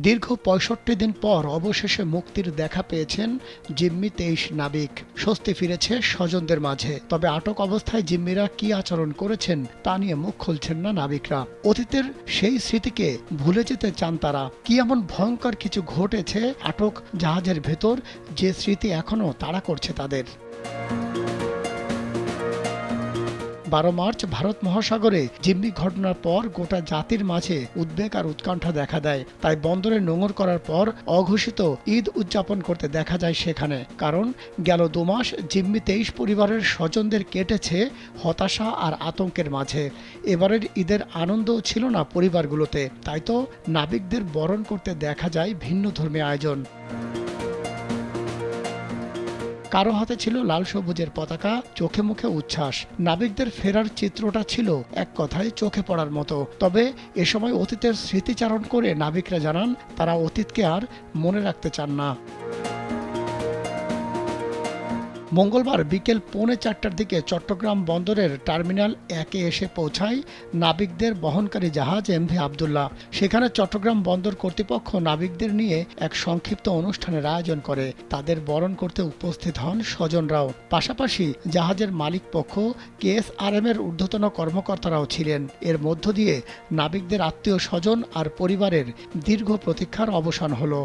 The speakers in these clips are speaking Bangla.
দীর্ঘ পঁয়ষট্টি দিন পর অবশেষে মুক্তির দেখা পেয়েছেন জিম্মি তেইশ নাবিক। স্বস্তি ফিরেছে স্বজনদের মাঝে। তবে আটক অবস্থায় জিম্মিরা কি আচরণ করেছেন তা নিয়ে মুখ খুলছেন না নাবিকরা। অতীতের সেই স্মৃতিকে ভুলে যেতে চান তারা। কি এমন ভয়ঙ্কর কিছু ঘটেছে আটক জাহাজের ভেতর যে স্মৃতি এখনও তাড়া করছে তাদের? বারো মার্চ ভারত মহাসাগরে জিম্মি ঘটনার পর গোটা জাতির মাঝে উদ্বেগ আর উৎকণ্ঠা দেখা দেয়। তাই বন্দরে নোঙর করার পর অঘোষিত ঈদ উদযাপন করতে দেখা যায় সেখানে। কারণ গেল দুমাস জিম্মি তেইশ পরিবারের স্বজনদের কেটেছে হতাশা আর আতঙ্কের মাঝে। এবারের ঈদের আনন্দও ছিল না পরিবারগুলোতে। তাই তো নাবিকদের বরণ করতে দেখা যায় ভিন্ন ধর্মী আয়োজন। কারও হাতে ছিল লাল সবুজের পতাকা, চোখে মুখে উচ্ছ্বাস। নাবিকদের ফেরার চিত্রটা ছিল এক কথায় চোখে পড়ার মতো। তবে এ সময় অতীতের স্মৃতিচারণ করে নাবিকরা জানান, তারা অতীতকে আর মনে রাখতে চান না। মঙ্গলবার বিকেল পৌনে চারটার দিকে চট্টগ্রাম বন্দরের টার্মিনাল একে এসে পৌঁছায় নাবিকদের বহনকারী জাহাজ এমভি আবদুল্লাহ। সেখানে চট্টগ্রাম বন্দর কর্তৃপক্ষ নাবিকদের নিয়ে এক সংক্ষিপ্ত অনুষ্ঠানের আয়োজন করে। তাদের বরণ করতে উপস্থিত হন স্বজনরাও। পাশাপাশি জাহাজের মালিক পক্ষ, কেএসআরএম এর ঊর্ধ্বতন কর্মকর্তারাও ছিলেন। এর মধ্য দিয়ে নাবিকদের আত্মীয় স্বজন আর পরিবারের দীর্ঘ প্রতীক্ষার অবসান হলো।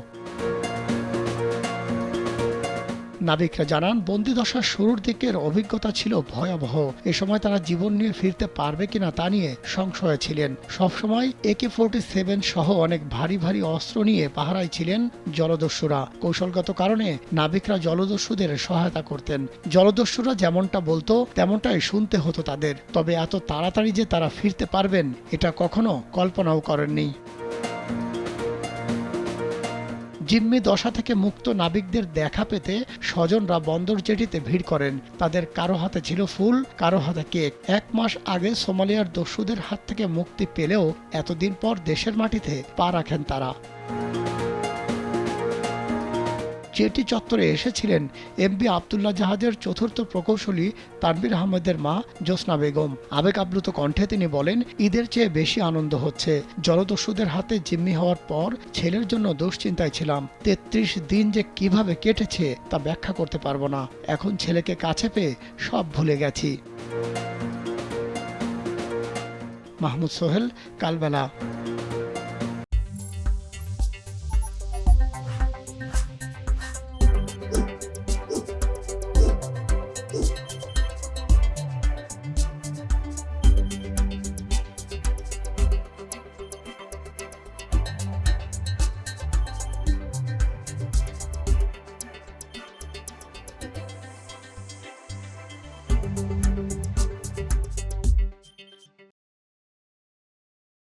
নাবিকরা জানান বন্দিদশার শুরুর দিকের অভিজ্ঞতা ছিল ভয়াবহ। এ সময় তারা জীবন নিয়ে ফিরতে পারবে কিনা তা নিয়ে সংশয়ে ছিলেন। সবসময় একে ফোরটি সেভেন সহ অনেক ভারী ভারী অস্ত্র নিয়ে পাহারায় ছিলেন জলদস্যুরা। কৌশলগত কারণে নাবিকরা জলদস্যুদের সহায়তা করতেন। জলদস্যুরা যেমনটা বলতো, তেমনটাই শুনতে হতো তাদের। তবে এত তাড়াতাড়ি যে তারা ফিরতে পারবেন, এটা কখনো কল্পনাও করেননি। জিম্মি দশা থেকে মুক্ত নাবিকদের দেখা পেতে স্বজনরা বন্দর জেটিতে ভিড় করেন। তাদের কারও হাতে ছিল ফুল, কারও হাতে কেক। এক মাস আগে সোমালিয়ার দস্যুদের হাত থেকে মুক্তি পেলেও এতদিন পর দেশের মাটিতে পা রাখেন তারা। জেটি চত্বরে এসেছিলেন এমবি আবদুল্লাহ জাহাজের চতুর্থ প্রকৌশলী তানবির আহমেদের মা জোসনা বেগম। আবেগ আপ্লুত কণ্ঠে তিনি বলেন, ঈদের চেয়ে বেশি আনন্দ হচ্ছে। জলদস্যুদের হাতে জিম্মি হওয়ার পর ছেলের জন্য দুশ্চিন্তায় ছিলাম। তেত্রিশ দিন যে কীভাবে কেটেছে তা ব্যাখ্যা করতে পারব না। এখন ছেলেকে কাছে পেয়ে সব ভুলে গেছি। মাহমুদ সোহেল, কালবেলা।